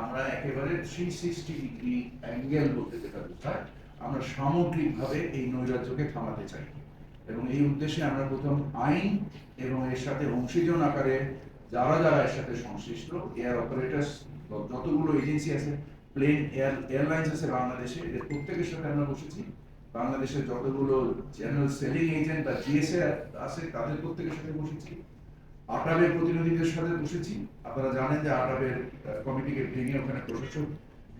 আমরা একেবারে three sixty degree angle বলতে যেটা বোঝায়, আমরা সামগ্রিকভাবে এই নৈরাজ্যকে থামাতে চাই। এবং এই উদ্দেশ্যে আমরা প্রথম আইন এবং এর সাথে অংশীজন আকারে যারা যারা এর সাথে সংশ্লিষ্ট এয়ার অপারেটার্স যতগুলো এজেন্সি আছে প্লেন এয়ার এয়ারলাইন্স আছে বাংলাদেশে, এদের প্রত্যেকের সাথে আমরা বসেছি। বাংলাদেশের যতগুলো জেনারেল সেলিং এজেন্ট বা জিএসএ আছে, তাদের প্রত্যেকের সাথে বসেছি। আটাবের প্রতিনিধিদের সাথে বসেছি। আপনারা জানেন যে আটাবের কমিটিকে ভেঙে ওখানে প্রশাসক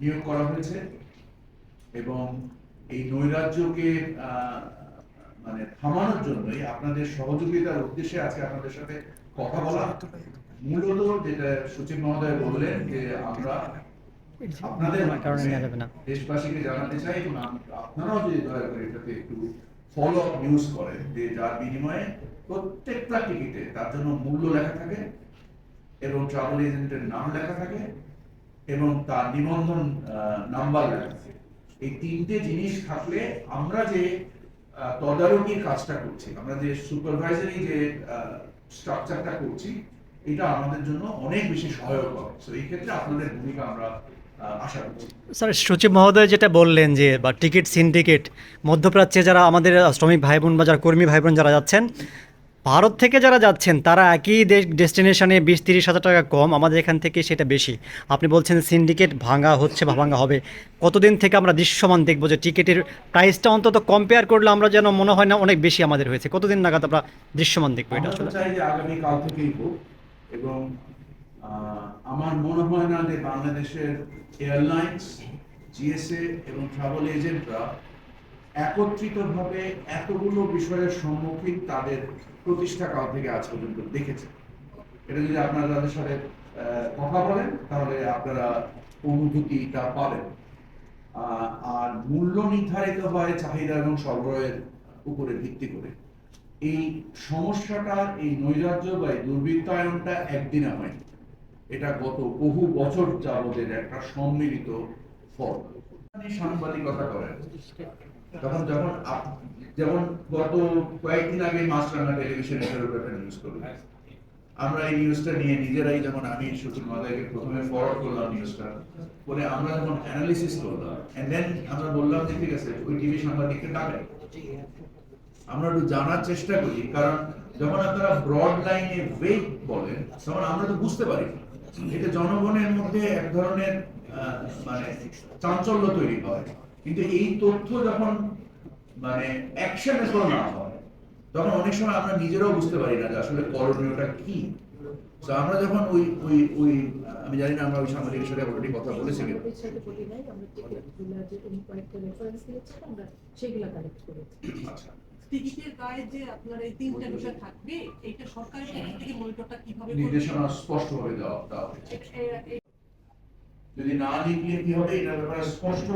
নিয়োগ করা হয়েছে এবং এই নৈরাজ্যকে মানে থামানোর জন্যই আপনাদের সহযোগিতার উদ্দেশ্যে আজকে আপনাদের সাথে কথা বলা। মূলত যেটা সচিব মহোদয় বললেন যে আমরা আপনাদের কারণে মাধ্যমে নেওয়া যাবে না। দেশবাসীকে জানাতে চাই এবং আপনারাও যদি দয়া করে এটাতে একটু ফলো করেন যে যার বিনিময়ে প্রত্যেকটা টিকিটে তার জন্য মূল্য লেখা থাকে এবং ট্রাভেল এজেন্টের নাম লেখা থাকে এবং তার নিবন্ধন নাম্বার লেখা থাকে। এই তিনটে জিনিস থাকলে আমরা যে তদারকির কাজটা করছি, আমরা যে সুপারভাইজারি যে স্ট্রাকচারটা করছি, এটা আমাদের জন্য অনেক বেশি সহায়ক হবে। তো এই ক্ষেত্রে আপনাদের ভূমিকা আমরা স্যার সচিব মহোদয় যেটা বললেন যে বা টিকিট সিন্ডিকেট মধ্যপ্রাচ্যে যারা আমাদের শ্রমিক ভাই বোন বা যারা কর্মী ভাই বোন যারা যাচ্ছেন ভারত থেকে যারা যাচ্ছেন তারা একই দেশ ডেস্টিনেশনে বিশ তিরিশ হাজার টাকা কম আমাদের এখান থেকে সেটা বেশি। আপনি বলছেন সিন্ডিকেট ভাঙা হচ্ছে বা ভাঙা হবে। কতদিন থেকে আমরা দৃশ্যমান দেখব যে টিকিটের প্রাইসটা অন্তত কম্পেয়ার করলে আমরা যেন মনে হয় না অনেক বেশি আমাদের হয়েছে? কতদিন নাগাদ আমরা দৃশ্যমান দেখব? এটা আসলে। চাই যে আগামী থেকেই হোক এবং আমার মনে হয় না যে বাংলাদেশের এয়ারলাইন্স, জিএসএ এবং ট্রাভেল এজেন্টরা একত্রিতভাবে এতগুলো বিষয়ের সম্মুখীন তাদের প্রতিষ্ঠা কাল থেকে আজ পর্যন্ত দেখেছে। এটা যদি আপনারা তাদের সাথে কথা বলেন, তাহলে আপনারা অনুভূতিটা পাবেন। আর মূল্য নির্ধারিত হয় চাহিদা এবং সরবরাহের উপরে ভিত্তি করে। এই সমস্যাটা এই নৈরাজ্য বা এই দুর্বৃত্তায়নটা একদিনে হয়নি। এটা গত বহু বছর যাবতের একটা সম্মিলিত ফল। সাংবাদিকতা করেন। তখন যখন যেমন গত কয়েকদিন আগে মাছরাঙা টেলিভিশন এটার একটা নিউজ করল। আমরা এই নিউজটা নিয়ে নিজেরাই যেমন আমি সচিব মহোদয়কে প্রথমে ফরওয়ার্ড করলাম নিউজটা পরে আমরা যখন অ্যানালিসিস করলাম দেন আমরা বললাম যে ঠিক আছে, ওই টিভি সাংবাদিককে ডাকেন। আমরা একটু জানার চেষ্টা করি, কারণ যখন আপনারা ব্রড লাইনে ওয়েট বলেন, তখন আমরা তো বুঝতে পারি না। এটা জনগণের মধ্যে এক ধরনের মানে চাঞ্চল্য তৈরি হয়। কিন্তু এই তথ্য যখন মানে অ্যাকশনেবল না হয় তখন অনেক সময় আমরা নিজেরাও বুঝতে পারি না যে আসলে করণীয়টা কি। তো আমরা যখন ওই ওই ওই আমি জানি না আমরা ওই সাংবাদিকের সাথে অলরেডি কথা বলেছি আচ্ছা। টিকিটের গায়ে যে আপনার এই তিনটা বিষয় থাকবে এটা সরকারের পক্ষ থেকে মনিটরটা কীভাবে নির্দেশনা স্পষ্টভাবে দেওয়া দেওয়া হয়েছে। এ- এ- এ- যদি না লিখলে কি হবে? এটা ব্যাপারে স্পষ্ট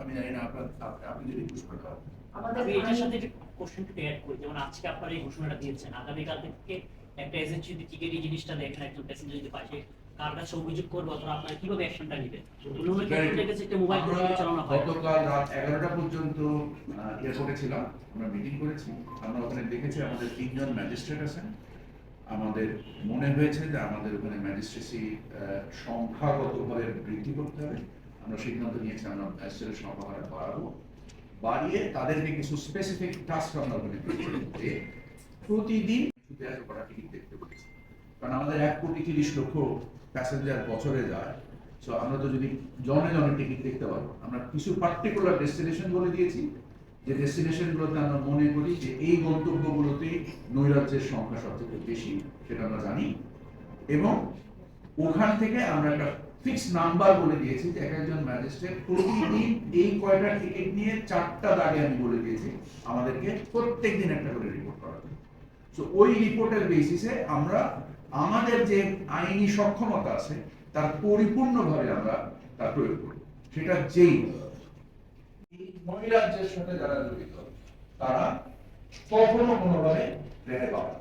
আমি জানি না আপনার আপনি যদি কিছু করে দাও আমাদের এটার সাথে কোশ্চেনটা অ্যাড করি যেমন আজকে আপনারা এই ঘোষণাটা দিয়েছেন আগামীকাল থেকে একটা এজেন্সি যদি টিকিট এই জিনিসটা দেখেন একজন প্যাসেঞ্জার যদি পাশে কার কাছে অভিযোগ করবে অথবা আপনারা কীভাবে অ্যাকশনটা নেবেন? অন্যান্য ক্ষেত্রে কাছে একটা মোবাইল চালানো হয়। গতকাল রাত এগারোটা পর্যন্ত এয়ারপোর্টে ছিলাম। আমরা মিটিং করেছি। আমরা ওখানে দেখেছি আমাদের তিনজন ম্যাজিস্ট্রেট আছেন। আমাদের মনে হয়েছে যে আমাদের ওখানে ম্যাজিস্ট্রেসি সংখ্যাগতভাবে বৃদ্ধি করতে হবে। আমরা সিদ্ধান্ত নিয়েছি আমরা ম্যাজিস্ট্রেটের বাড়াবো। বাড়িয়ে তাদেরকে কিছু স্পেসিফিক টাস্ক আমরা ওখানে প্রতিদিন টিকিট দেখতে বলেছি। কারণ আমাদের এক কোটি তিরিশ লক্ষ প্যাসেঞ্জার বছরে যায় সো আমরা তো যদি জনে জনে টিকিট দেখতে পারব আমরা কিছু পার্টিকুলার ডেস্টিনেশন বলে দিয়েছি, যে ডেস্টিনেশনগুলোতে আমরা মনে করি যে এই গন্তব্যগুলোতেই নৈরাজ্যের সংখ্যা সবথেকে বেশি, সেটা আমরা জানি। এবং ওখান থেকে আমরা একটা ফিক্স নাম্বার বলে দিয়েছি, যে এক একজন ম্যাজিস্ট্রেট প্রতিদিন এই কয়টা টিকিট নিয়ে চারটা দাগে আমি বলে দিয়েছি, আমাদেরকে প্রত্যেক দিন একটা করে রিপোর্ট করা তো ওই রিপোর্টের বেসিসে আমরা আমাদের যে আইনি সক্ষমতা আছে, তার পরিপূর্ণভাবে আমরা তা প্রয়োগ করি সেটা যেই মহিলাদের সাথে যারা জড়িত, তারা কখনো কোনোভাবে রেহাই পাবে।